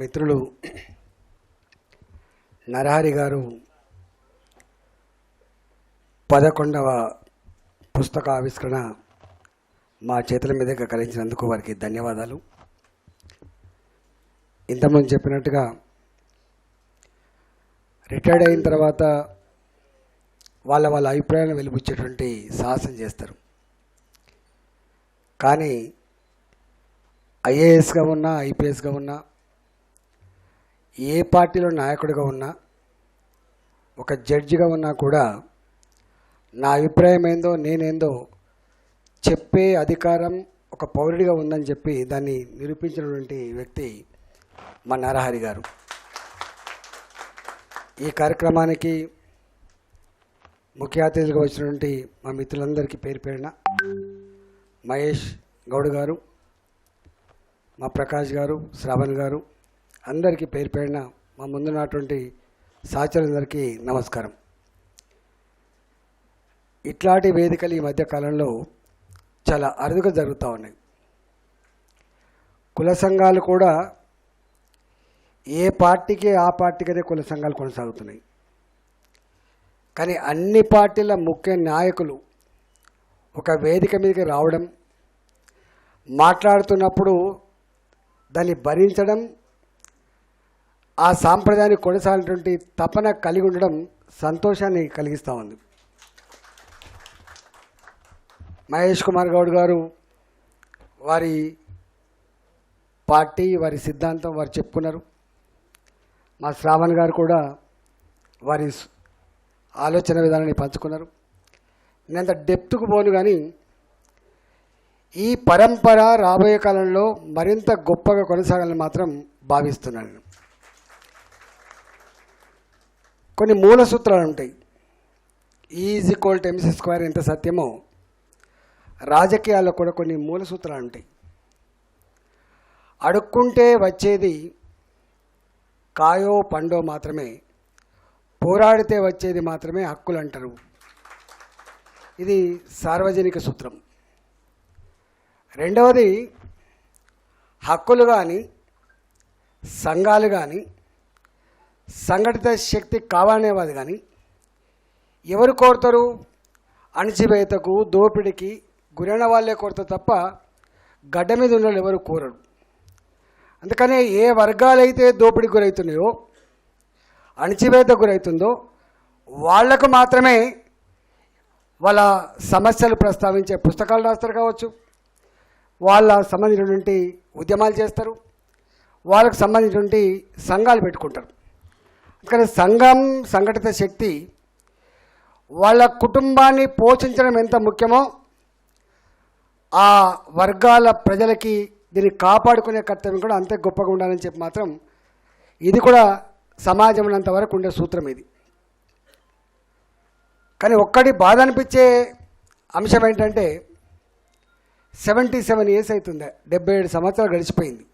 మిత్రులు నరహరి గారు పదకొండవ పుస్తక ఆవిష్కరణ మా చేతుల మీదకి కలిగించినందుకు వారికి ధన్యవాదాలు. ఇంతకుముందు చెప్పినట్టుగా రిటైర్డ్ అయిన తర్వాత వాళ్ళ వాళ్ళ అభిప్రాయాలను వెలిపించేటువంటి సాహసం చేస్తారు. కానీ ఐఏఎస్గా ఉన్నా ఐపీఎస్గా ఉన్నా ఏ పార్టీలో నాయకుడిగా ఉన్నా ఒక జడ్జిగా ఉన్నా కూడా నా అభిప్రాయం ఏందో నేనేందో చెప్పే అధికారం ఒక పౌరుడిగా ఉందని చెప్పి దాన్ని నిరూపించినటువంటి వ్యక్తి మా నరహరి గారు. ఈ కార్యక్రమానికి ముఖ్య అతిథులుగా వచ్చినటువంటి మా మిత్రులందరికీ పేరు పేరిన మహేష్ గౌడ్ గారు మా ప్రకాష్ గారు శ్రావణ్ గారు అందరికీ పేరు పేరిన మా ముందున్నటువంటి సహచరులందరికీ నమస్కారం. ఇట్లాంటి వేదికలు ఈ మధ్యకాలంలో చాలా అరుదుగా జరుగుతూ ఉన్నాయి. కుల సంఘాలు కూడా ఏ పార్టీకి ఆ పార్టీకనే కుల సంఘాలు కొనసాగుతున్నాయి. కానీ అన్ని పార్టీల ముఖ్య నాయకులు ఒక వేదిక మీదకి రావడం మాట్లాడుతున్నప్పుడు దాన్ని భరించడం ఆ సాంప్రదాయాన్ని కొనసాగినటువంటి తపన కలిగి ఉండడం సంతోషాన్ని కలిగిస్తూ ఉంది. మహేష్ కుమార్ గౌడ్ గారు వారి పార్టీ వారి సిద్ధాంతం వారు చెప్పుకున్నారు. మా శ్రావణ్ గారు కూడా వారి ఆలోచన విధానాన్ని పంచుకున్నారు. నేను అంత డెప్త్కు పోను కానీ ఈ పరంపర రాబోయే కాలంలో మరింత గొప్పగా కొనసాగాలని మాత్రం భావిస్తున్నాను. కొన్ని మూల సూత్రాలు ఉంటాయి. Is equal to MC square ఎంత సత్యమో రాజకీయాల్లో కూడా కొన్ని మూల సూత్రాలు ఉంటాయి. అడుక్కుంటే వచ్చేది కాయో పండో మాత్రమే పోరాడితే వచ్చేది మాత్రమే హక్కులు అంటారు. ఇది సార్వజనిక సూత్రం. రెండవది హక్కులు కానీ సంఘాలు కానీ సంఘటిత శక్తి కావాలనేవాది కానీ ఎవరు కోరుతారు? అణచివేతకు దోపిడికి గురైన వాళ్ళే కోరుతారు తప్ప గడ్డ మీద ఉన్న వాళ్ళు ఎవరు కోరరు. అందుకనే ఏ వర్గాలైతే దోపిడికి గురవుతున్నాయో అణచివేత గురవుతుందో వాళ్ళకు మాత్రమే వాళ్ళ సమస్యలు ప్రస్తావించే పుస్తకాలు రాస్తారు కావచ్చు. వాళ్ళ సంబంధించినటువంటి ఉద్యమాలు చేస్తారు. వాళ్ళకు సంబంధించినటువంటి సంఘాలు పెట్టుకుంటారు. అందుకని సంఘం సంఘటిత శక్తి వాళ్ళ కుటుంబాన్ని పోషించడం ఎంత ముఖ్యమో ఆ వర్గాల ప్రజలకి దీన్ని కాపాడుకునే కర్తవ్యం కూడా అంతే గొప్పగా ఉండాలని చెప్పి మాత్రం ఇది కూడా సమాజం వరకు ఉండే సూత్రం ఇది. కానీ ఒక్కటి బాధ అనిపించే అంశం ఏంటంటే సెవెంటీ సెవెన్ ఇయర్స్ అవుతుంది డెబ్బై ఏడు సంవత్సరాలు గడిచిపోయింది.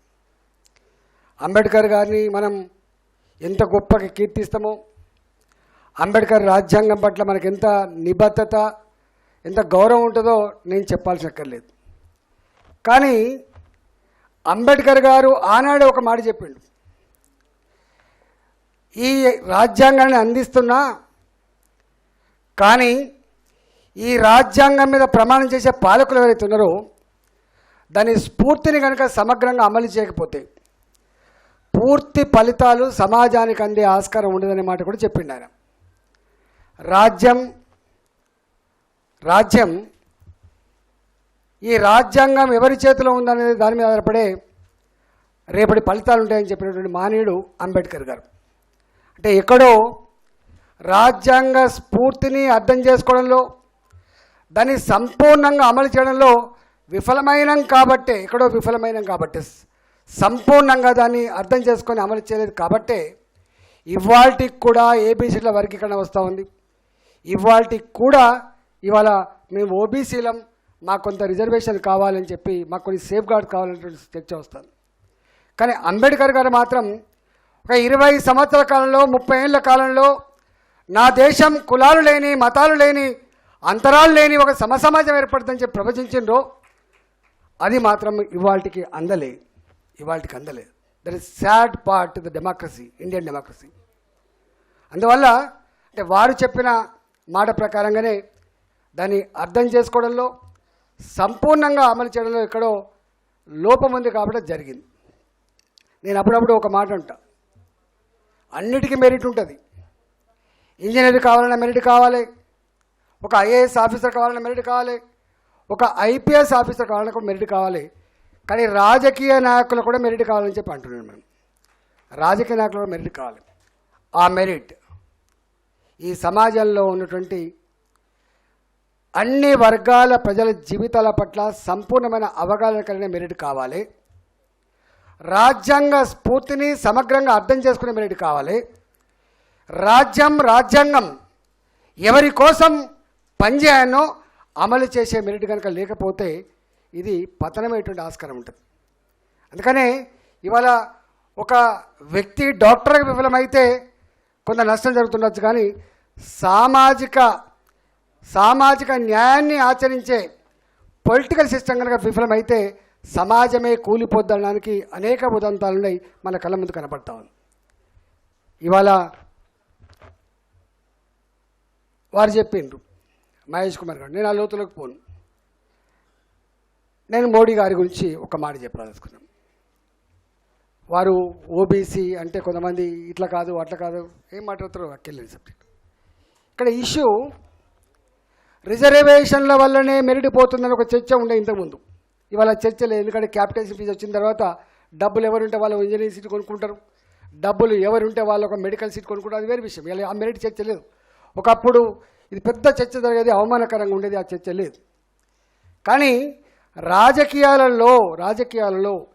అంబేద్కర్ గారిని మనం ఎంత గొప్పగా కీర్తిస్తామో. అంబేద్కర్ రాజ్యాంగం పట్ల మనకు ఎంత నిబద్ధత ఎంత గౌరవం ఉంటుందో నేను చెప్పాల్సి అక్కర్లేదు కానీ అంబేద్కర్ గారు ఆనాడే ఒక మాట చెప్పిండు. ఈ రాజ్యాంగాన్ని అందిస్తున్నా కానీ ఈ రాజ్యాంగం మీద ప్రమాణం చేసే పాలకులు ఎవరైతే ఉన్నారో దాని స్ఫూర్తిని కనుక సమగ్రంగా అమలు చేయకపోతే పూర్తి ఫలితాలు సమాజానికి అందే ఆస్కారం ఉండదనే మాట కూడా చెప్పిండు ఆయన. రాజ్యం రాజ్యం ఈ రాజ్యాంగం ఎవరి చేతిలో ఉందనేది దాని మీద ఆధారపడే రేపటి ఫలితాలు ఉంటాయని చెప్పినటువంటి మానవుడు అంబేద్కర్ గారు. అంటే ఎక్కడో రాజ్యాంగ స్ఫూర్తిని అర్థం చేసుకోవడంలో దాన్ని సంపూర్ణంగా అమలు చేయడంలో విఫలమైనం కాబట్టే ఎక్కడో విఫలమైనం కాబట్టి సంపూర్ణంగా దాన్ని అర్థం చేసుకొని అమలు చేయలేదు కాబట్టే ఇవాల్టికి కూడా ఏబీసీల వర్గీకరణ వస్తూ ఉంది. ఇవాల్టికి కూడా ఇవాళ మేము ఓబీసీలం మాకు కొంత రిజర్వేషన్ కావాలని చెప్పి మాకు కొన్ని సేఫ్ గార్డ్ కావాలనేటువంటి చర్చ వస్తుంది. కానీ అంబేద్కర్ గారు మాత్రం ఒక ఇరవై సంవత్సరాల కాలంలో ముప్పై ఏళ్ళ కాలంలో నా దేశం కులాలు లేని మతాలు లేని అంతరాలు లేని ఒక సమసమాజం ఏర్పడుతుందని చెప్పి ప్రవచించిండ్రో అది మాత్రం ఇవాళకి అందలేదు ఇవాళకి అందలేదు. That is sad part the democracy Indian democracy అందువల్ల అంటే వారు చెప్పిన మాట ప్రకారంగానే దాన్ని అర్థం చేసుకోవడంలో సంపూర్ణంగా అమలు చేయడంలో ఎక్కడో లోపం ఉంది కాబట్టి జరిగింది. నేను అప్పుడప్పుడు ఒక మాట అంటా. అన్నిటికీ మెరిట్ ఉంటుంది. ఇంజనీర్ కావాలన్నా మెరిట్ కావాలి. ఒక ఐఏఎస్ ఆఫీసర్ కావాలన్నా మెరిట్ కావాలి. ఒక ఐపీఎస్ ఆఫీసర్ కావాలన్నా మెరిట్ కావాలి. కానీ రాజకీయ నాయకులు కూడా మెరిట్ కావాలని చెప్పి అంటున్నాను మనం రాజకీయ నాయకులు కూడా మెరిట్ కావాలి. ఆ మెరిట్ ఈ సమాజంలో ఉన్నటువంటి అన్ని వర్గాల ప్రజల జీవితాల పట్ల సంపూర్ణమైన అవగాహన కలిగిన మెరిట్ కావాలి. రాజ్యాంగ స్ఫూర్తిని సమగ్రంగా అర్థం చేసుకునే మెరిట్ కావాలి. రాజ్యం రాజ్యాంగం ఎవరి కోసం పనిచేయానో అమలు చేసే మెరిట్ కనుక లేకపోతే ఇది పతనమైనటువంటి ఆస్కారం ఉంటుంది. అందుకనే ఇవాళ ఒక వ్యక్తి డాక్టర్గా విఫలమైతే కొంత నష్టం జరుగుతుండొచ్చు కానీ సామాజిక సామాజిక న్యాయాన్ని ఆచరించే పొలిటికల్ సిస్టమ్ కనుక విఫలమైతే సమాజమే కూలిపోద్దనడానికి అనేక ఉదంతాలున్నాయి మన కళ్ళ ముందు కనపడతా ఉంది. ఇవాళ వారు చెప్పిండ్రు మహేష్ కుమార్ గారు నేను ఆ లోతులకు పోను. నేను మోడీ గారి గురించి ఒక మాట చెప్పాలనుకున్నాను వారు ఓబీసీ అంటే కొంతమంది ఇట్లా కాదు అట్లా కాదు ఏం మాట్లాడతారో అక్కర్లేదు సబ్జెక్ట్. ఇక్కడ ఇష్యూ రిజర్వేషన్ల వల్లనే మెరిట్ పోతుందని ఒక చర్చ ఉండే ఇంతకుముందు. ఇవాళ చర్చ లేదు ఎందుకంటే క్యాపిటల్ ఫీజు వచ్చిన తర్వాత డబ్బులు ఎవరుంటే వాళ్ళు ఇంజనీరింగ్ సీట్ కొనుక్కుంటారు. డబ్బులు ఎవరుంటే వాళ్ళు ఒక మెడికల్ సీట్ కొనుక్కుంటారు అది వేరే విషయం. ఇలా ఆ మెరిట్ చర్చ లేదు. ఒకప్పుడు ఇది పెద్ద చర్చ జరిగేది అవమానకరంగా ఉండేది ఆ చర్చ లేదు. కానీ రాజకీయాలలో రాజకీయాలలో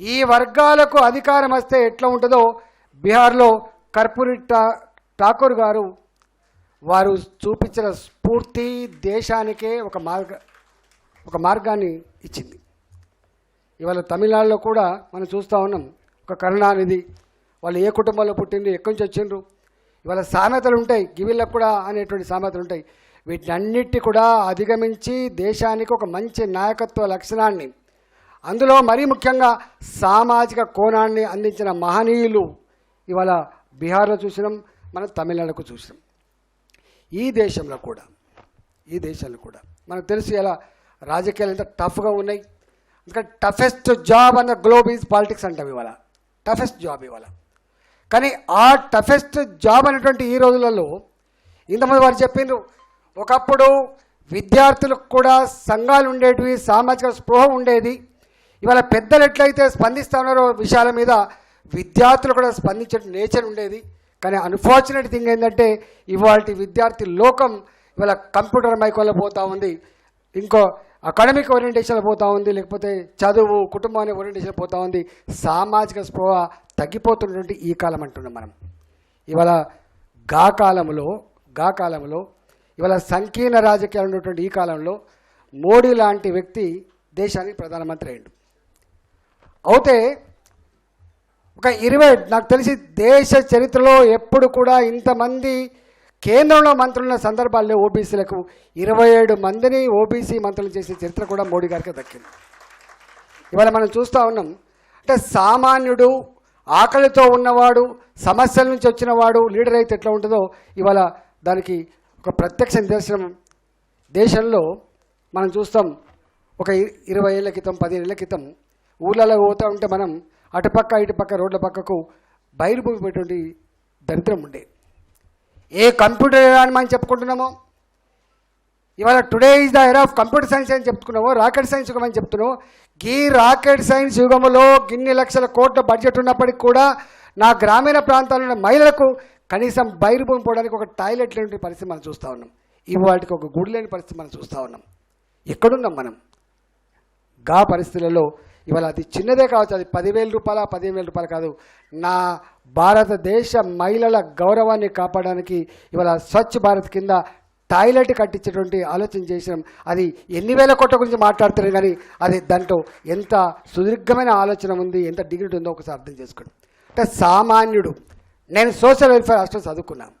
ఈ వర్గాలకు అధికారం వస్తే ఎట్లా ఉంటుందో బీహార్లో కర్పూరి టా ఠాకూర్ గారు వారు చూపించిన స్ఫూర్తి దేశానికే ఒక మార్గ ఒక మార్గాన్ని ఇచ్చింది. ఇవాళ తమిళనాడులో కూడా మనం చూస్తూ ఉన్నాం. ఒక కరుణానిధి వాళ్ళు ఏ కుటుంబంలో పుట్టిండ్రు ఎక్కడి నుంచి వచ్చిండ్రు? ఇవాళ సామెతలు ఉంటాయి గివిళ్ళకు కూడా అనేటువంటి సామెతలు ఉంటాయి. వీటన్నిటి కూడా అధిగమించి దేశానికి ఒక మంచి నాయకత్వ లక్షణాన్ని. అందులో మరీ ముఖ్యంగా సామాజిక కోణాన్ని అందించిన మహనీయులు ఇవాళ బీహార్లో చూసినాం మనం తమిళనాడుకు చూసినాం. ఈ దేశంలో కూడా ఈ దేశంలో కూడా మనకు తెలుసు ఎలా రాజకీయాలు ఎంత టఫ్గా ఉన్నాయి. ఎందుకంటే టఫెస్ట్ జాబ్ అన్న గ్లోబ్ ఈజ్ పాలిటిక్స్ అంటాం ఇవాళ. టఫెస్ట్ జాబ్ ఇవాళ. కానీ ఆ టఫెస్ట్ జాబ్ అనేటువంటి ఈ రోజులలో ఇంతమంది వారు చెప్పిండ్రు ఒకప్పుడు విద్యార్థులకు కూడా సంఘాలు ఉండేటివి సామాజిక స్పృహ ఉండేది. ఇవాళ పెద్దలు ఎట్లయితే స్పందిస్తామన్నారో విషయాల మీద విద్యార్థులు కూడా స్పందించే నేచర్ ఉండేది. కానీ అన్ఫార్చునేట్ థింగ్ ఏంటంటే ఇవాళ విద్యార్థి లోకం ఇవాళ కంప్యూటర్ మైకోలో పోతా ఉంది. ఇంకో అకాడమిక్ ఓరియంటేషన్లో పోతా ఉంది. లేకపోతే చదువు కుటుంబాన్ని ఓరియంటేషన్ పోతా ఉంది. సామాజిక స్పృహ తగ్గిపోతున్నటువంటి ఈ కాలం అంటున్నాం మనం. ఇవాళ గా కాలంలో గా కాలంలో ఇవాళ సంకీర్ణ రాజకీయాలు ఉన్నటువంటి ఈ కాలంలో మోడీ లాంటి వ్యక్తి దేశానికి ప్రధానమంత్రి అయ్యిండు. అయితే ఒక ఇరవై నాకు తెలిసి దేశ చరిత్రలో ఎప్పుడు కూడా ఇంతమంది కేంద్రంలో మంత్రులున్న సందర్భాల్లో ఓబీసీలకు ఇరవై ఏడు మందిని ఓబీసీ మంత్రులు చేసే చరిత్ర కూడా మోడీ గారికి దక్కింది. ఇవాళ మనం చూస్తూ ఉన్నాం. అంటే సామాన్యుడు ఆకలితో ఉన్నవాడు సమస్యల నుంచి వచ్చినవాడు లీడర్ అయితే ఎట్లా ఉంటుందో ఇవాళ దానికి ఒక ప్రత్యక్ష నిదర్శనం. దేశంలో మనం చూస్తాం ఒక ఇరవై ఏళ్ళ క్రితం పదిహేను ఏళ్ళ క్రితం ఊళ్ళలో పోతూ ఉంటే మనం అటుపక్క ఇటుపక్క రోడ్ల పక్కకు బయలుభూమి దరిద్రం ఉండే. ఏ కంప్యూటర్ అని మనం చెప్పుకుంటున్నామో? ఇవాళ today is the era of computer science అని చెప్పుకున్నాము రాకెట్ సైన్స్ యుగం అని చెప్తున్నాము. ఈ రాకెట్ సైన్స్ యుగంలో గిన్ని లక్షల కోట్ల బడ్జెట్ ఉన్నప్పటికీ కూడా నా గ్రామీణ ప్రాంతాల్లో ఉన్న మహిళలకు కనీసం బయలుభూమి పోవడానికి ఒక టాయిలెట్ లేని పరిస్థితి మనం చూస్తూ ఉన్నాం. ఇవాటికి ఒక గుడి లేని పరిస్థితి మనం చూస్తూ ఉన్నాం. ఎక్కడున్నాం మనం? గా పరిస్థితులలో ఇవాళ అది చిన్నదే కావచ్చు అది పదివేల రూపాయల పదిహేను వేల రూపాయలు కాదు. నా భారతదేశ మహిళల గౌరవాన్ని కాపాడడానికి ఇవాళ స్వచ్ఛ భారత్ కింద టాయిలెట్ కట్టించేటువంటి ఆలోచన చేసినాం. అది ఎన్ని వేల కోట్ల గురించి మాట్లాడుతున్నాం కానీ అది దాంట్లో ఎంత సుదీర్ఘమైన ఆలోచన ఉంది ఎంత డిగ్నిటీ ఉందో ఒకసారి అర్థం చేసుకోండి. అంటే సామాన్యుడు నేను సోషల్ వెల్ఫేర్ హాస్టల్ చదువుకున్నాను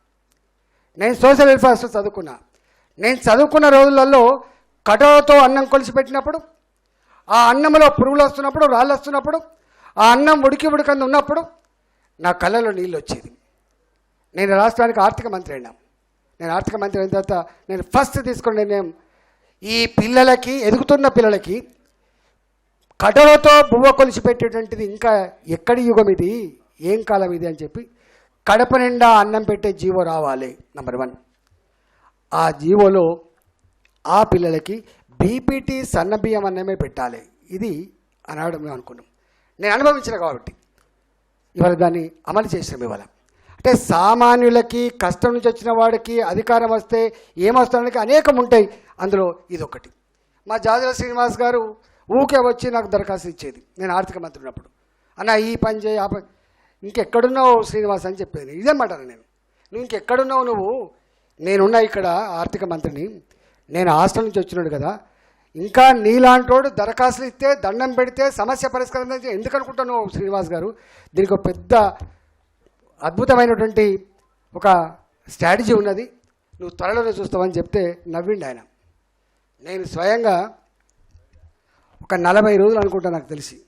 నేను సోషల్ వెల్ఫేర్ హాస్టల్ చదువుకున్నా. నేను చదువుకున్న రోజులలో కటోతో అన్నం కొలిసి పెట్టినప్పుడు ఆ అన్నంలో పురుగులు వస్తున్నప్పుడు రాళ్ళు వస్తున్నప్పుడు ఆ అన్నం ఉడికి ఉడికంది ఉన్నప్పుడు నా కళ్ళలో నీళ్ళు వచ్చేది. నేను రాష్ట్రానికి ఆర్థిక మంత్రి అయినా. నేను ఆర్థిక మంత్రి అయిన తర్వాత నేను ఫస్ట్ తీసుకున్న నిర్ణయం ఈ పిల్లలకి ఎదుగుతున్న పిల్లలకి కటలతో బువ్వ కొలిసి పెట్టేటువంటిది ఇంకా ఎక్కడి యుగం ఇది? ఏం కాలం ఇది అని చెప్పి కడప నిండా అన్నం పెట్టే జీవో రావాలి నంబర్ వన్ ఆ జీవోలో ఆ పిల్లలకి బీపీటీ సన్న బియ్యం అన్నమే పెట్టాలి. ఇది అనడం మేము అనుకున్నాం. నేను అనుభవించిన కాబట్టి. ఇవాళ దాన్ని అమలు చేసినాం ఇవాళ. అంటే సామాన్యులకి కష్టం నుంచి వచ్చిన వాడికి అధికారం వస్తే ఏమొస్తానికి అనేకం ఉంటాయి. అందులో ఇది ఒకటి మా జాజల శ్రీనివాస్ గారు ఊకే వచ్చి నాకు దరఖాస్తు ఇచ్చేది. నేను ఆర్థిక మంత్రి ఉన్నప్పుడు. అన్న ఈ పని చేయి ఆ పని ఇంకెక్కడున్నావు శ్రీనివాస్ అని చెప్పేది. ఇదేమాట నేను. నువ్వు ఇంకెక్కడున్నావు నువ్వు? నేనున్నా ఇక్కడ ఆర్థిక మంత్రిని. నేను హాస్టల్ నుంచి వచ్చినాడు కదా. ఇంకా నీలాంటోడు దరఖాస్తులు ఇస్తే దండం పెడితే సమస్య పరిష్కారం ఎందుకు అనుకుంటున్నావు శ్రీనివాస్ గారు? దీనికి ఒక పెద్ద అద్భుతమైనటువంటి ఒక స్ట్రాటజీ ఉన్నది. నువ్వు త్వరలోనే చూస్తావని చెప్తే నవ్విండి ఆయన. నేను స్వయంగా ఒక నలభై రోజులు అనుకుంటా నాకు తెలిసి.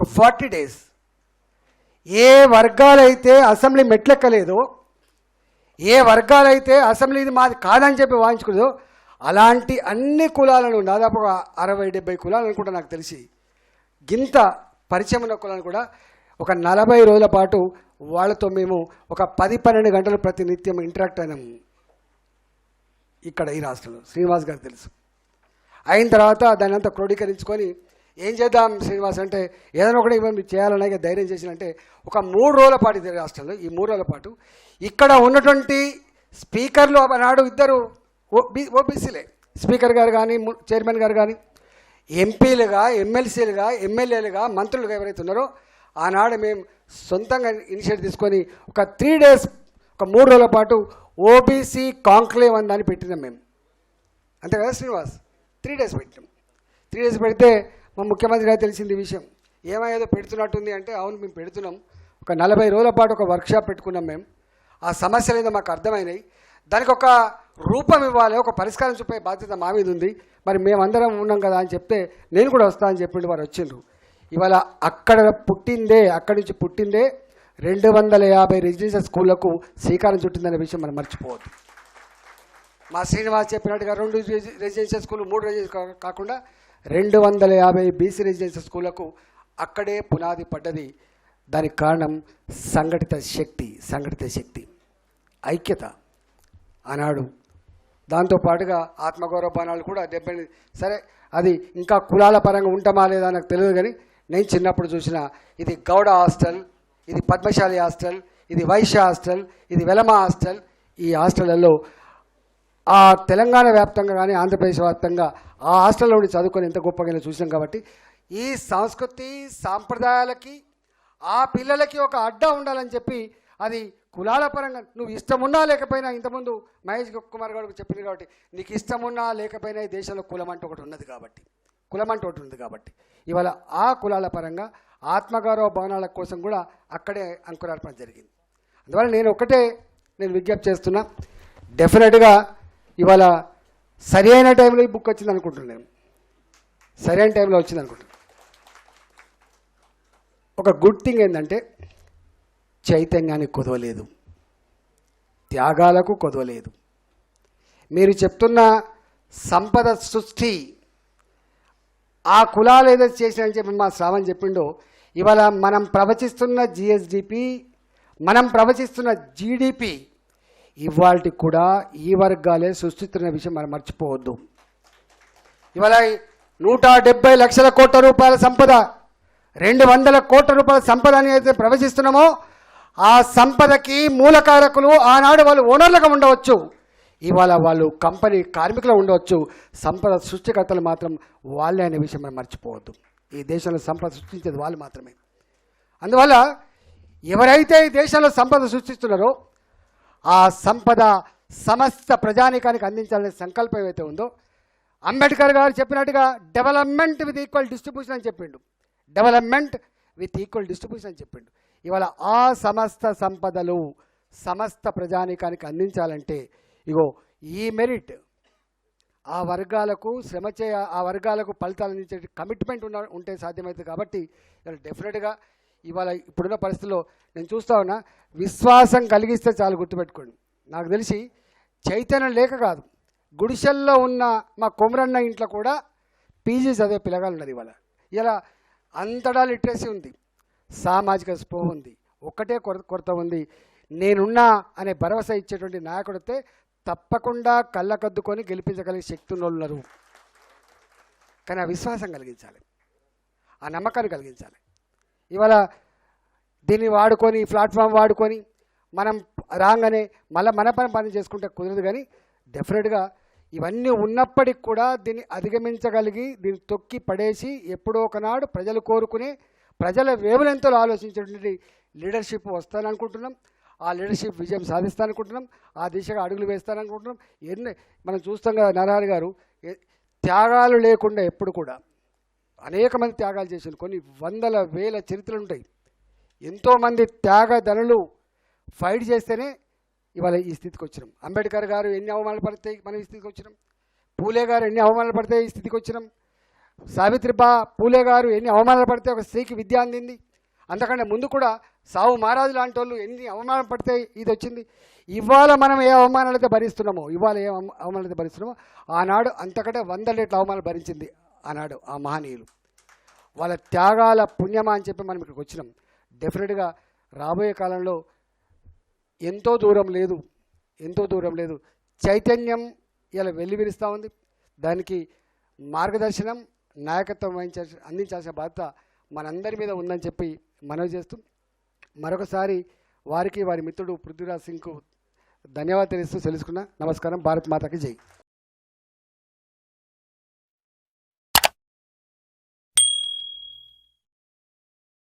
ఒక ఫార్టీ డేస్ ఏ వర్గాలైతే అసెంబ్లీ మెట్లెక్కలేదో ఏ వర్గాలైతే అసెంబ్లీ ఇది మాది కాదని చెప్పి వాయించుకుందో అలాంటి అన్ని కులాలను దాదాపు అరవై డెబ్బై కులాలు అనుకుంటా నాకు తెలిసి గింత పరిచయం ఉన్న కులాలను కూడా ఒక నలభై రోజుల పాటు వాళ్ళతో మేము ఒక పది పన్నెండు గంటలు ప్రతి నిత్యం ఇంటరాక్ట్ అయినాము ఇక్కడ ఈ రాష్ట్రంలో. శ్రీనివాస్ గారు తెలుసు. అయిన తర్వాత దాన్ని అంతా క్రోడీకరించుకొని ఏం చేద్దాం శ్రీనివాస్ అంటే ఏదైనా ఒకటి మేము చేయాలనే ధైర్యం చేసినంటే ఒక మూడు రోజుల పాటు ఇది రాష్ట్రంలో ఈ మూడు రోజుల పాటు ఇక్కడ ఉన్నటువంటి స్పీకర్లు ఆనాడు ఇద్దరు ఓబీ ఓబీసీలే. స్పీకర్ గారు కానీ చైర్మన్ గారు కానీ ఎంపీలుగా ఎమ్మెల్సీలుగా ఎమ్మెల్యేలుగా మంత్రులుగా ఎవరైతే ఉన్నారో ఆనాడు మేము సొంతంగా ఇనిషియేటివ్ తీసుకొని ఒక త్రీ డేస్ ఒక మూడు రోజుల పాటు ఓబీసీ కాంక్లేవ్ అని దాన్ని పెట్టినాం మేము అంతే కదా శ్రీనివాస్? త్రీ డేస్ పెట్టినాం. త్రీ డేస్ పెడితే మా ముఖ్యమంత్రి గారు తెలిసింది విషయం. ఏమయ్యేదో పెడుతున్నట్టుంది అంటే అవును మేము పెడుతున్నాం. ఒక నలభై రోజుల పాటు ఒక వర్క్షాప్ పెట్టుకున్నాం మేము. ఆ సమస్యలు ఏదో మాకు అర్థమైనాయి. దానికి ఒక రూపం ఇవ్వాలి ఒక పరిష్కారం చూపే బాధ్యత మా మీద ఉంది. మరి మేమందరం ఉన్నాం కదా అని చెప్తే నేను కూడా వస్తా అని చెప్పిండు వారు వచ్చిండ్రు. ఇవాళ అక్కడ పుట్టిందే అక్కడి నుంచి పుట్టిందే రెండు వందల యాభై రెసిడెన్షియల్ స్కూళ్ళకు శ్రీకారం చుట్టిందనే విషయం మనం మర్చిపోవద్దు. మా శ్రీనివాస్ చెప్పినట్టుగా రెండు రెసిడెన్షియల్ స్కూల్ మూడు రెసిడెన్షియల్ కాకుండా రెండు వందల యాభై బీసీ రెసిడెన్షియల్ స్కూళ్ళకు అక్కడే పునాది పడ్డది. దానికి కారణం సంఘటిత శక్తి సంఘటిత శక్తి ఐక్యత. ఆనాడు దాంతో పాటుగా ఆత్మగౌరవ బాణాలు కూడా డెబ్బై సరే అది ఇంకా కులాల పరంగా ఉంటామా లేదా నాకు తెలియదు కానీ నేను చిన్నప్పుడు చూసిన ఇది గౌడ హాస్టల్ ఇది పద్మశాలి హాస్టల్ ఇది వైశ్య హాస్టల్ ఇది వెలమ హాస్టల్. ఈ హాస్టళ్ళలో ఆ తెలంగాణ వ్యాప్తంగా కానీ ఆంధ్రప్రదేశ్ వ్యాప్తంగా ఆ హాస్టల్లో ఉండి చదువుకొని ఎంత గొప్పగా చూసాం కాబట్టి ఈ సంస్కృతి సాంప్రదాయాలకి ఆ పిల్లలకి ఒక అడ్డా ఉండాలని చెప్పి అది కులాల పరంగా నువ్వు ఇష్టమున్నా లేకపోయినా ఇంతకుముందు మహేష్ కుమార్ గారు చెప్పింది కాబట్టి నీకు ఇష్టమున్నా లేకపోయినా ఈ దేశంలో కులం అంటూ ఒకటి ఉన్నది కాబట్టి కులం అంటూ ఒకటి ఉంది కాబట్టి. ఇవాళ ఆ కులాల పరంగా ఆత్మగౌరవ భవనాల కోసం కూడా అక్కడే అంకురార్పణ జరిగింది. అందువల్ల నేను ఒకటే నేను విజ్ఞప్తి చేస్తున్నా డెఫినెట్గా ఇవాళ సరి అయిన టైంలో ఈ బుక్ వచ్చింది అనుకుంటున్నాను. నేను సరైన టైంలో వచ్చింది అనుకుంటున్నాను. ఒక గుడ్ థింగ్ ఏంటంటే చైతన్యానికి కొదవలేదు. త్యాగాలకు కొదవలేదు. మీరు చెప్తున్న సంపద సృష్టి ఆ కులాలు ఏదైతే చేసినని చెప్పి మా శ్రావణ్ చెప్పిండో ఇవాళ మనం ప్రవచిస్తున్న జిఎస్డిపి మనం ప్రవచిస్తున్న జీడిపి ఇవాళకి కూడా ఈ వర్గాలే సృష్టిస్తున్న విషయం మనం మర్చిపోవద్దు. ఇవాళ నూట డెబ్బై లక్షల కోట్ల రూపాయల సంపద రెండు వందల కోట్ల రూపాయల సంపద అని అయితే ఆ సంపదకి మూలకారకులు ఆనాడు వాళ్ళు ఓనర్లుగా ఉండవచ్చు. ఇవాళ వాళ్ళు కంపెనీ కార్మికులు ఉండవచ్చు. సంపద సృష్టికర్తలు మాత్రం వాళ్ళే అనే విషయం మనం మర్చిపోవద్దు. ఈ దేశంలో సంపద సృష్టించేది వాళ్ళు మాత్రమే. అందువల్ల ఎవరైతే ఈ దేశంలో సంపద సృష్టిస్తున్నారో ఆ సంపద సమస్త ప్రజానీకానికి అందించాలనే సంకల్పం ఏదైతే ఉందో అంబేద్కర్ గారు చెప్పినట్టుగా డెవలప్మెంట్ విత్ ఈక్వల్ డిస్ట్రిబ్యూషన్ అని చెప్పిండు. డెవలప్మెంట్ విత్ ఈక్వల్ డిస్ట్రిబ్యూషన్ అని చెప్పిండు. ఇవాళ ఆ సమస్త సంపదలు సమస్త ప్రజానీకానికి అందించాలంటే ఇగో ఈ మెరిట్ ఆ వర్గాలకు శ్రమ చేయ ఆ వర్గాలకు ఫలితాలు అందించే కమిట్మెంట్ ఉన్న ఉంటే సాధ్యమవుతుంది కాబట్టి ఇవాళ డెఫినెట్గా ఇవాళ ఇప్పుడున్న పరిస్థితుల్లో నేను చూస్తా ఉన్నా విశ్వాసం కలిగిస్తే చాలు గుర్తుపెట్టుకోండి. నాకు తెలిసి చైతన్యం లేక కాదు గుడిసెల్లో ఉన్న మా కొమరన్న ఇంట్లో కూడా పీజీ చదివే పిల్లగాలు ఉన్నది ఇవాళ. ఇలా అంతటా లిటరసీ ఉంది సామాజిక స్పృహ ఉంది ఒక్కటే కొర కొరత ఉంది. నేనున్నా అనే భరోసా ఇచ్చేటువంటి నాయకుడితే తప్పకుండా కళ్ళకద్దుకొని గెలిపించగలిగే శక్తి ఉన్నోళ్ళు ఉన్నారు. కానీ ఆ విశ్వాసం కలిగించాలి ఆ నమ్మకాన్ని కలిగించాలి. ఇవాళ దీన్ని వాడుకొని ప్లాట్ఫామ్ వాడుకొని మనం రాగానే మళ్ళీ మన పని పని చేసుకుంటే కుదరదు కానీ డెఫినెట్గా ఇవన్నీ ఉన్నప్పటికి కూడా దీన్ని అధిగమించగలిగి దీన్ని తొక్కి పడేసి ఎప్పుడో ఒకనాడు ప్రజలు కోరుకునే ప్రజల వేవులెంతలో ఆలోచించేటువంటి లీడర్షిప్ వస్తాననుకుంటున్నాం. ఆ లీడర్షిప్ విజయం సాధిస్తాననుకుంటున్నాం. ఆ దిశగా అడుగులు వేస్తాననుకుంటున్నాం. ఎన్ని మనం చూస్తాం కదా నరహరి గారు త్యాగాలు లేకుండా ఎప్పుడు కూడా అనేక మంది త్యాగాలు చేశారు. కొన్ని వందల వేల చరిత్రలు ఉంటాయి. ఎంతోమంది త్యాగధనులు ఫైట్ చేస్తేనే ఇవాళ ఈ స్థితికి వచ్చినాం. అంబేద్కర్ గారు ఎన్ని అవమానాలు పడితే మనం ఈ స్థితికి వచ్చినాం. పూలే గారు ఎన్ని అవమానాలు పడితే ఈ స్థితికి వచ్చినాం. సావిత్రిబా పూలే గారు ఎన్ని అవమానాలు పడితే ఒక స్త్రీకి విద్య అందింది. అంతకంటే ముందు కూడా సావు మహారాజు లాంటి వాళ్ళు ఎన్ని అవమానాలు పడితే ఇది వచ్చింది. ఇవాళ మనం ఏ అవమానాలు అయితే భరిస్తున్నామో ఇవాళ ఏ అవమ- అవమానాలు అయితే భరిస్తున్నామో ఆనాడు అంతకంటే వంద రేట్ల అవమానాలు భరించింది అన్నాడు ఆ మహనీయులు. వాళ్ళ త్యాగాల పుణ్యమా అని చెప్పి మనం ఇక్కడికి వచ్చినాం. డెఫినెట్గా రాబోయే కాలంలో ఎంతో దూరం లేదు ఎంతో దూరం లేదు. చైతన్యం ఇలా వెల్లివిరుస్తూ ఉంది. దానికి మార్గదర్శనం నాయకత్వం వహించాల్సి అందించాల్సిన బాధ్యత మనందరి మీద ఉందని చెప్పి మనవి చేస్తూ మరొకసారి వారికి వారి మిత్రుడు పృథ్వీరాజ్ సింగ్కు ధన్యవాదాలు తెలుస్తూ తెలుసుకున్నా నమస్కారం. భారత్ మాతకి జై.